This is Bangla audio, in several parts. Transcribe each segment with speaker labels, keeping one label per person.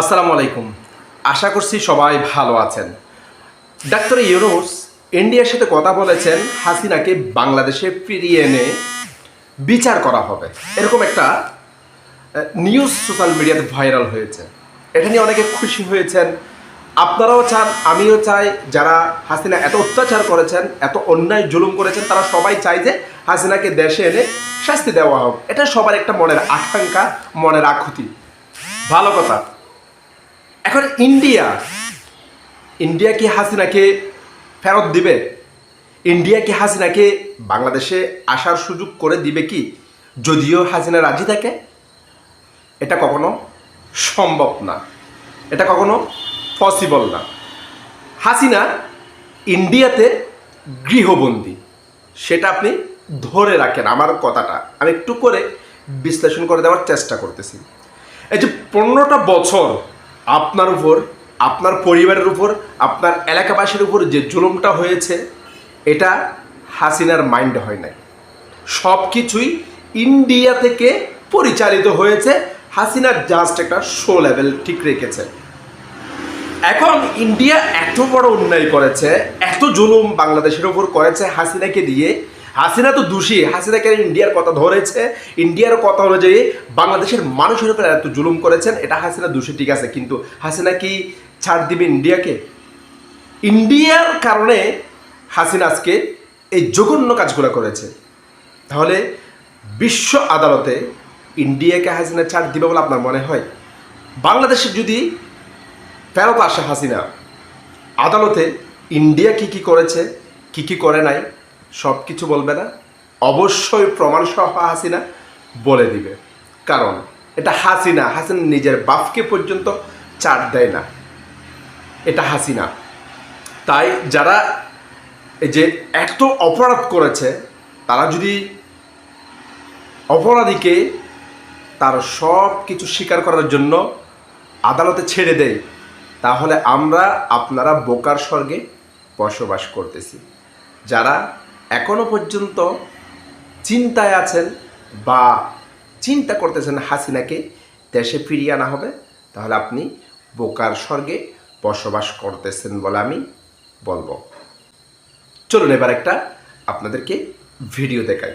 Speaker 1: আসসালামু আলাইকুম। আশা করছি সবাই ভালো আছেন। ডাক্তার ইউনুস ইন্ডিয়ার সাথে কথা বলেছেন, হাসিনাকে বাংলাদেশে ফিরিয়ে এনে বিচার করা হবে। এরকম একটা নিউজ সোশ্যাল মিডিয়াতে ভাইরাল হয়েছে। এটা নিয়ে অনেকে খুশি হয়েছেন। আপনারাও চান, আমিও চাই। যারা হাসিনা এত অত্যাচার করেছেন, এত অন্যায় জুলুম করেছেন, তারা সবাই চাই যে হাসিনাকে দেশে এনে শাস্তি দেওয়া হোক। এটা সবার একটা মনের আকাঙ্ক্ষা, মনের আকুতি। ভালো কথা। এখন ইন্ডিয়া ইন্ডিয়া কি হাসিনাকে ফেরত দিবে? ইন্ডিয়া কি হাসিনাকে বাংলাদেশে আসার সুযোগ করে দিবে কি? যদিও হাসিনা রাজি থাকে, এটা কখনো সম্ভব না। এটা কখনো পসিবল না। হাসিনা ইন্ডিয়াতে গৃহবন্দী, সেটা আপনি ধরে রাখেন আমার কথাটা। আমি একটু করে বিশ্লেষণ করে দেওয়ার চেষ্টা করতেছি। এই যে পনেরোটা বছর আপনার উপর, আপনার পরিবারের উপর, আপনার এলাকাবাসীর উপর যে জুলুমটা হয়েছে, এটা হাসিনার মাইন্ড হয় নাই। সব কিছুই ইন্ডিয়া থেকে পরিচালিত হয়েছে। হাসিনা জাস্ট একটা শো লেভেল ঠিক রেখেছে। এখন ইন্ডিয়া এত বড় অন্যায় করেছে, এত জুলুম বাংলাদেশের উপর করেছে হাসিনাকে দিয়ে হাসিনা তো দোষী। হাসিনাকে ইন্ডিয়ার কথা ধরেছে? ইন্ডিয়ার কথা অনুযায়ী বাংলাদেশের মানুষের উপর এত জুলুম করেছেন, এটা হাসিনা দোষী, ঠিক আছে। কিন্তু হাসিনা কি ছাড় দিবে ইন্ডিয়াকে? ইন্ডিয়ার কারণে হাসিনা আজকে এই জঘন্য কাজগুলো করেছে। তাহলে বিশ্ব আদালতে ইন্ডিয়াকে হাসিনা ছাড় দিবে বলে আপনার মনে হয়? বাংলাদেশে যদি ফেরত আসে হাসিনা, আদালতে ইন্ডিয়া কি কি করেছে, কি কি করে নাই? সব কিছু বলবে না। অবশ্যই প্রমাণ সহ হাসিনা বলে দিবে। কারণ এটা হাসিনা হাসিনা নিজের বাপকে পর্যন্ত চার দেয় না। এটা হাসিনা। তাই যারা এই যে এত অপরাধ করেছে, তারা যদি অপরাধীকে তার সব কিছু স্বীকার করার জন্য আদালতে ছেড়ে দেয়, তাহলে আমরা আপনারা বোকার স্বর্গে বসবাস করতেছি। যারা এখনও পর্যন্ত চিন্তায় আছেন বা চিন্তা করতেছেন হাসিনাকে দেশে ফিরিয়ে আনা হবে, তাহলে আপনি বোকার স্বর্গে বসবাস করতেছেন বলে আমি বলব। চলুন এবার একটা আপনাদেরকে ভিডিও দেখাই।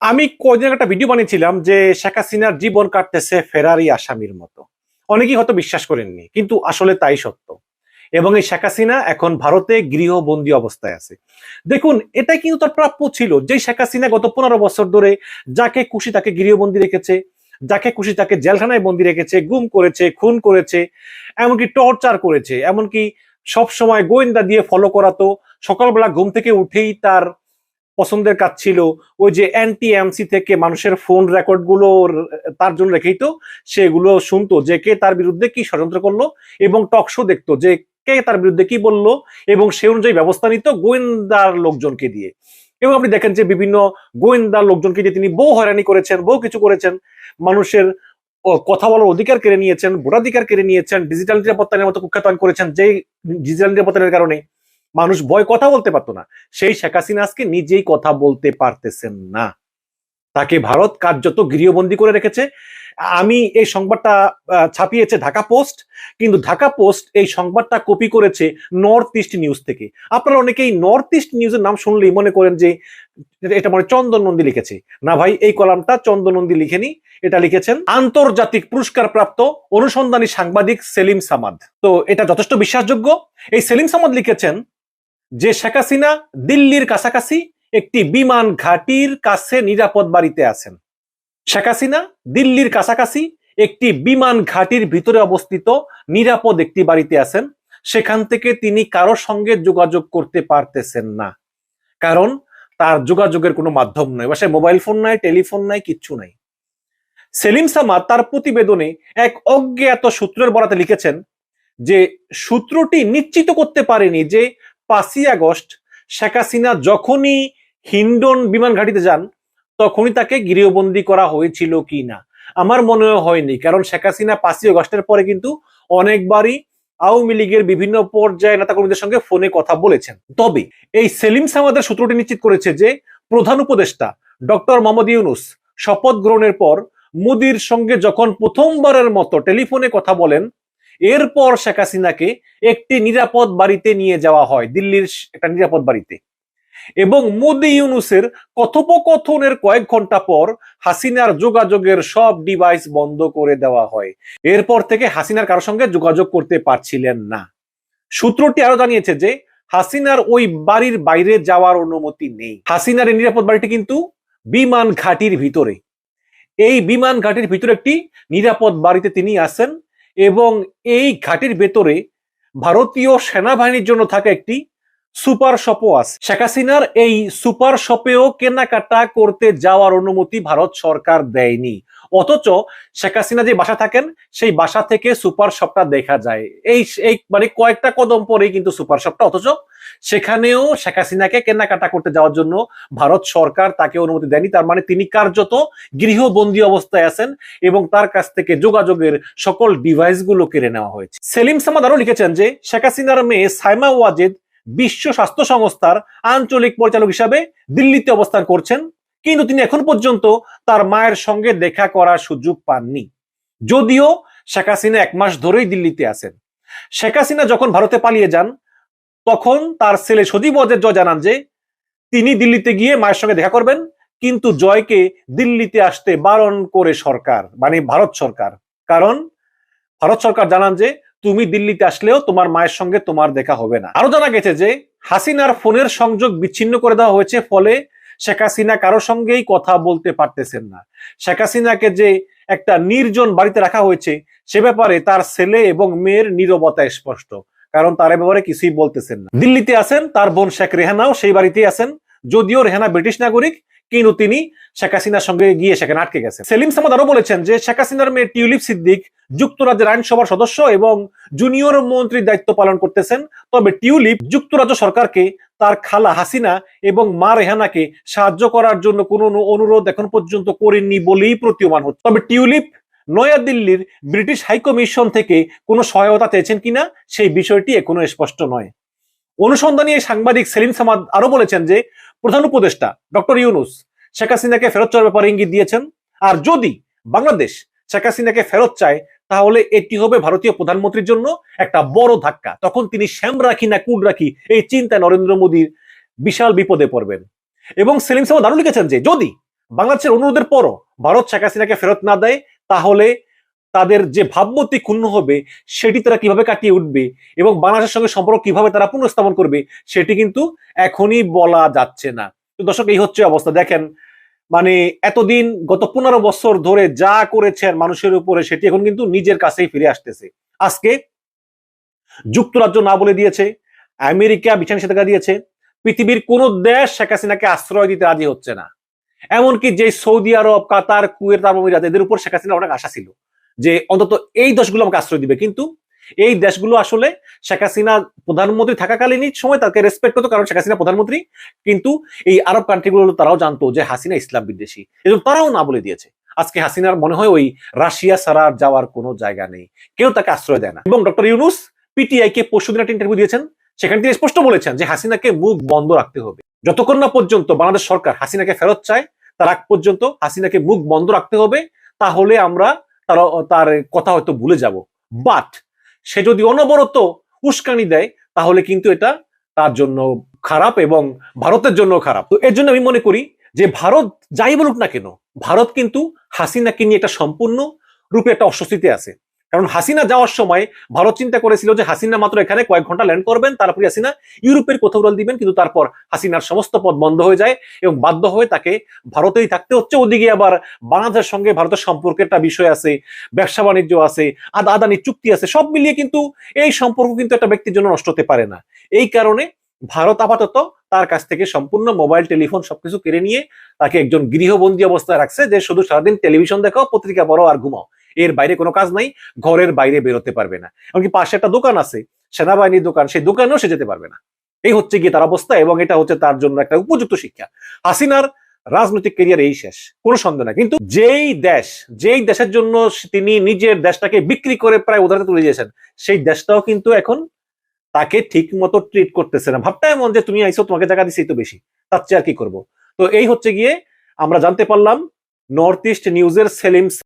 Speaker 2: আমি কদিন একটা ভিডিও বানিয়েছিলাম যে শেখ হাসিনার জীবন কাটতেছে ফেরারি আসামির মতো। অনেকেই হয়তো বিশ্বাস করেননি, কিন্তু আসলে তাই সত্য। এবং এই শেখ হাসিনা এখন ভারতে গৃহবন্দী অবস্থায় আছে। দেখুন এটা কিন্তু তার প্রাপ্য ছিল যে শেখ হাসিনা গত পনেরো বছর ধরে যাকে খুশি তাকে গৃহবন্দী রেখেছে, যাকে খুশি তাকে জেলখানায় বন্দি রেখেছে, গুম করেছে, খুন করেছে, এমনকি টর্চার করেছে, এমনকি সব সময় গোয়েন্দা দিয়ে ফলো করাতো। সকালবেলা ঘুম থেকে উঠেই তার পছন্দের কাজ ছিল ওই যে অ্যান্টি এমসি থেকে মানুষের ফোন রেকর্ডগুলো তার জন্য রেখেই তো সেগুলো শুনতো যে কে তার বিরুদ্ধে কি ষড়যন্ত্র করল এবং টক শো দেখতো যে কে তার বিরুদ্ধে কি বলল এবং সে অনুযায়ী ব্যবস্থা নিত গোয়েন্দার লোকজনকে দিয়ে। এবং আপনি দেখেন যে বিভিন্ন গোয়েন্দা লোকজনকে দিয়ে তিনি বহু হয়রানি করেছেন, বহু কিছু করেছেন। মানুষের কথা বলার অধিকার কেড়ে নিয়েছেন, ভোটাধিকার কেড়ে নিয়েছেন ডিজিটাল নিরাপত্তার মতো কুখ্যাতন করেছেন, যেই ডিজিটাল নিরাপত্তার কারণে মানুষ ভয় কথা বলতে পারতো না। সেই শেখ হাসিনা আজকে নিজেই কথা বলতে পারতেছেন না। তাকে ভারত কার্যত গৃহবন্দী করে রেখেছে। আমি এই সংবাদটা ছাপিয়েছে ঢাকা পোস্ট, কিন্তু ঢাকা পোস্ট এই সংবাদটা কপি করেছে নর্থ ইস্ট নিউজ থেকে। আপনারা অনেকেই নর্থ ইস্ট নিউজের নাম শুনলেই মনে করেন যে, এটা মনে চন্দন নন্দী লিখেছে। না ভাই, এই কলামটা চন্দন নন্দী লিখেনি, এটা লিখেছেন আন্তর্জাতিক পুরস্কার প্রাপ্ত অনুসন্ধানী সাংবাদিক সেলিম সামাদ। তো এটা যথেষ্ট বিশ্বাসযোগ্য। এই সেলিম সামাদ লিখেছেন যে, শেখ হাসিনা দিল্লির কাছাকাছি একটি বিমান ঘাটির কাছে নিরাপদ বাড়িতে আছেন। শেখ হাসিনা দিল্লির কাছাকাছি একটি বিমান ঘাটির ভিতরে অবস্থিত নিরাপদ একটি বাড়িতে আছেন। সেখান থেকে তিনি কারও সঙ্গে যোগাযোগ করতে পারতেছেন না। কারণ তার যোগাযোগের কোনো মাধ্যম নয় সে মোবাইল ফোন নাই, টেলিফোন নাই, কিচ্ছু নাই। সেলিম সামা তার প্রতিবেদনে এক অজ্ঞাত সূত্রের বরাতে লিখেছেন যে, সূত্রটি নিশ্চিত করতে পারেনি যে পাঁচই আগস্ট শেখ হাসিনা যখনই হিন্ডন বিমান ঘাটিতে যান, তখনই তাকে গৃহবন্দী করা হয়েছিল কি না আমার মনে হয়নি, কারণ শেখ হাসিনা পাঁচই আগস্টের পরে কিন্তু অনেকবারই আওয়ামী লীগের বিভিন্ন পর্যায়ে নেতাকর্মীদের সঙ্গে ফোনে কথা বলেছেন। তবে এই সেলিম সামাদের সূত্রটি নিশ্চিত করেছে যে প্রধান উপদেষ্টা ডক্টর মোহাম্মদ ইউনুস শপথ গ্রহণের পর মোদির সঙ্গে যখন প্রথমবারের মতো টেলিফোনে কথা বলেন, এরপর শেখ হাসিনাকে একটি নিরাপদ বাড়িতে নিয়ে যাওয়া হয়, দিল্লির একটা নিরাপদ বাড়িতে। এবং মোদি ইউনুসের কথোপকথনের কয়েক ঘণ্টা পর হাসিনার যোগাযোগের সব ডিভাইস বন্ধ করে দেওয়া হয়। এরপর থেকে হাসিনার কারোর সঙ্গে যোগাযোগ করতে পারছিলেন না। সূত্রটি আরও জানিয়েছে যে, হাসিনার ওই বাড়ির বাইরে যাওয়ার অনুমতি নেই। হাসিনার এই নিরাপদ বাড়িটি কিন্তু বিমান ঘাটির ভিতরে। এই বিমান ঘাটির ভিতরে একটি নিরাপদ বাড়িতে তিনি আছেন এবং এই ঘাটির ভেতরে ভারতীয় সেনাবাহিনীর জন্য থাকা একটি সুপার শপও আছে। শেখ হাসিনার এই সুপার শপেও কেনাকাটা করতে যাওয়ার অনুমতি ভারত সরকার দেয়নি। অথচ শেখ হাসিনা যে বাসা থাকেন, সেই বাসা থেকে সুপার শপটা দেখা যায়। এই এই মানে কয়েকটা কদম পরেই কিন্তু সুপার শপটা। অথচ সেখানেও শেখ হাসিনাকে কেনাকাটা করতে যাওয়ার জন্য ভারত সরকার তাকে অনুমতি দেয়নি। তার মানে তিনি কার্যত গৃহবন্দী অবস্থায় আছেন এবং তার কাছ থেকে যোগাযোগের সকল ডিভাইসগুলো কেড়ে নেওয়া হয়েছে। সেলিম সামাদ আরও লিখেছেন যে, শেখ হাসিনার মেয়ে সাইমা ওয়াজেদ বিশ্ব স্বাস্থ্য সংস্থার আঞ্চলিক পরিচালক হিসাবে দিল্লিতে অবস্থান করছেন, কিন্তু তিনি এখন পর্যন্ত তার মায়ের সঙ্গে দেখা করার সুযোগ পাননি। যদিও শেখ হাসিনা এক মাস ধরেই দিল্লিতে আছেন। শেখ হাসিনা যখন ভারতে পালিয়ে যান, তখন তার ছেলে সজীব ওয়াজেদ জয় জানান যে, তিনি দিল্লিতে গিয়ে মায়ের সঙ্গে দেখা করবেন, কিন্তু জয়কে দিল্লিতে আসতে বারণ করে সরকার মানে ভারত সরকার। কারণ ভারত সরকার জানান যে তুমি দিল্লিতে আসলেও তোমার মায়ের সঙ্গে তোমার দেখা হবে না। আরও জানা গেছে যে, হাসিনার ফোনের সংযোগ বিচ্ছিন্ন করে দেওয়া হয়েছে, ফলে শেখ হাসিনা কারও সঙ্গেই কথা বলতে পারতেছেন না। শেখ হাসিনাকে যে একটা নির্জন বাড়িতে রাখা হয়েছে, সে ব্যাপারে তার ছেলে এবং মেয়ের নীরবতা স্পষ্ট, কারণ তার ব্যাপারে কিছুই বলতেছেন না। দিল্লিতে আছেন, তার বোন শেখ রেহানাও সেই বাড়িতেই আছেন, যদিও রেহানা ব্রিটিশ নাগরিক কিন্তু তিনি শেখ হাসিনার সঙ্গে গিয়ে সেখানে আটকে গেছেন সেলিম সামাদ আরও বলেছেন যে শেখ হাসিনার মেয়ে টিউলিপ সিদ্দিক যুক্তরাজ্যের আইনসভার সদস্য এবং জুনিয়র মন্ত্রীর দায়িত্ব পালন করতেছেন। তবে টিউলিপ যুক্তরাজ্য সরকারকে তার খালা হাসিনা এবং মা রেহানাকে সাহায্য করার জন্য কোনো অনুরোধ এখন পর্যন্ত করেননি বলেই প্রতীয়মান হচ্ছে। তবে টিউলিপ নয়াদিল্লির ব্রিটিশ হাইকমিশন থেকে কোনো সহায়তা চেয়েছেন কিনা সেই বিষয়টি এখনও স্পষ্ট নয়। অনুসন্ধানী সাংবাদিক সেলিম সামাদ আরও বলেছেন যে প্রধান উপদেষ্টা ডক্টর ইউনুস শেখ হাসিনাকে ফেরত চাওয়ার ব্যাপারে ইঙ্গিত দিয়েছেন। আর যদি বাংলাদেশ শেখ হাসিনাকে ফেরত চায়, তাহলে এটি হবে ভারতীয় প্রধানমন্ত্রীর জন্য একটা বড় ধাক্কা। তখন তিনি শ্যাম রাখি না কুড রাখি এই চিন্তায় নরেন্দ্র মোদীর বিশাল বিপদে পড়বেন। এবং সেলিম সামাদ আরও লিখেছেন যে, যদি বাংলাদেশের অনুরোধের পরও ভারত শেখ হাসিনাকে ফেরত না দেয়, তাহলে তাদের যে ভাবমূর্তি ক্ষুণ্ণ হবে, সেটি তারা কীভাবে কাটিয়ে উঠবে এবং বাংলাদেশের সঙ্গে সম্পর্ক কীভাবে তারা পুনঃস্থাপন করবে, সেটি কিন্তু এখনই বলা যাচ্ছে না। তো দর্শক, এই হচ্ছে অবস্থা। দেখেন মানে এতদিন গত পনেরো বছর ধরে যা করেছেন মানুষের উপরে, সেটি এখন কিন্তু নিজের কাছেই ফিরে আসতেছে। আজকে যুক্তরাজ্য না বলে দিয়েছে, আমেরিকা বিছানা নিষেধাজ্ঞা দিয়েছে, পৃথিবীর কোন দেশ শেখ হাসিনাকে আশ্রয় দিতে রাজি হচ্ছে না। এমনকি যে সৌদি আরব, কাতার, কুয়েত, আরব এদের উপর শেখ হাসিনা অনেক আশা ছিল। যে অন্তত এই দেশগুলো আমাকে আশ্রয় দিবে। কিন্তু এই দেশগুলো আসলে শেখ হাসিনা প্রধানমন্ত্রী থাকাকালীনই সময় তাকে রেসপেক্ট করতো, কারণ শেখ হাসিনা প্রধানমন্ত্রী। কিন্তু এই আরব কান্ট্রিগুলো তারাও জানতো যে হাসিনা ইসলাম বিদ্বেষী। এবং তারাও না বলে দিয়েছে। আজকে হাসিনার মনে হয় ওই রাশিয়া ছাড়া যাওয়ার কোনো জায়গা নেই। কেউ তাকে আশ্রয় দেয় না। এবং ডক্টর ইউনুস পিটিআই কে পরশুদিন একটা ইন্টারভিউ দিয়েছেন। সেখানে তিনি স্পষ্ট বলেছেন যে হাসিনাকে মুখ বন্ধ রাখতে হবে। যতক্ষণ না পর্যন্ত বাংলাদেশ সরকার হাসিনাকে ফেরত চায়, তার আগ পর্যন্ত হাসিনাকে মুখ বন্ধ রাখতে হবে। তাহলে আমরা তার তার কথা হয়তো ভুলে যাব। বাট সে যদি অনবরত উস্কানি দেয়, তাহলে কিন্তু এটা তার জন্য খারাপ এবং ভারতের জন্য খারাপ। তো এর জন্য আমি মনে করি যে ভারত যাই বলুক না কেন, ভারত কিন্তু হাসিনাকে নিয়ে এটা সম্পূর্ণ রূপে একটা অস্বস্তিতে আছে। কারণ হাসিনা যাওয়ার সময় ভারত চিন্তা করেছিল যে হাসিনা মাত্র এখানে কয়েক ঘণ্টা ল্যান্ড করবেন, তারপরে হাসিনা ইউরোপের কোথাও উড়াল দিবেন, কিন্তু তারপর হাসিনার সমস্ত পথ বন্ধ হয়ে যায় এবং বাধ্য হয়ে তাকে ভারতেই থাকতে হচ্ছে। ওদিকে আবার বাংলাদেশের সঙ্গে ভারতের সম্পর্কের একটা বিষয় আছে, ব্যবসা বাণিজ্য আছে, আদা আদানি চুক্তি আছে, সব মিলিয়ে কিন্তু এই সম্পর্ক কিন্তু একটা ব্যক্তির জন্য নষ্ট হতে পারে না। এই কারণে ভারত আপাতত তার কাছ থেকে সম্পূর্ণ মোবাইল, টেলিফোন সবকিছু কেড়ে নিয়ে তাকে একজন গৃহবন্দী অবস্থায় রাখছে যে শুধু সারাদিন টেলিভিশন দেখাও, পত্রিকা পড়ো আর ঘুমাও। এর বাইরে কোনো কাজ নাই, ঘরের বাইরে বেরোতে পারবে না। এমনকি পাশে একটা দোকান আছে সেনাবাহিনীর দোকান, সেই দোকানেও সে যেতে পারবে না। এই হচ্ছে গিয়ে তার অবস্থা এবং এটা হচ্ছে তার জন্য একটা উপযুক্ত শিক্ষা। হাসিনার রাজনৈতিক কেরিয়ার এই শেষ, কোনো সন্দেহ না কিন্তু যেই দেশ, যেই দেশের জন্য তিনি নিজের দেশটাকে বিক্রি করে প্রায় উদাহরণ তুলে দিয়েছেন, সেই দেশটাও কিন্তু এখন তাকে ঠিক মতো ট্রিট করতেছে না। ভাবটা এমন যে, তুমি আইসো, তোমাকে জায়গা দিচ্ছি তো বেশি। তার চেয়ে আর কি করব? তো এই হচ্ছে গিয়ে আমরা জানতে পারলাম নর্থ ইস্ট নিউজের সেলিম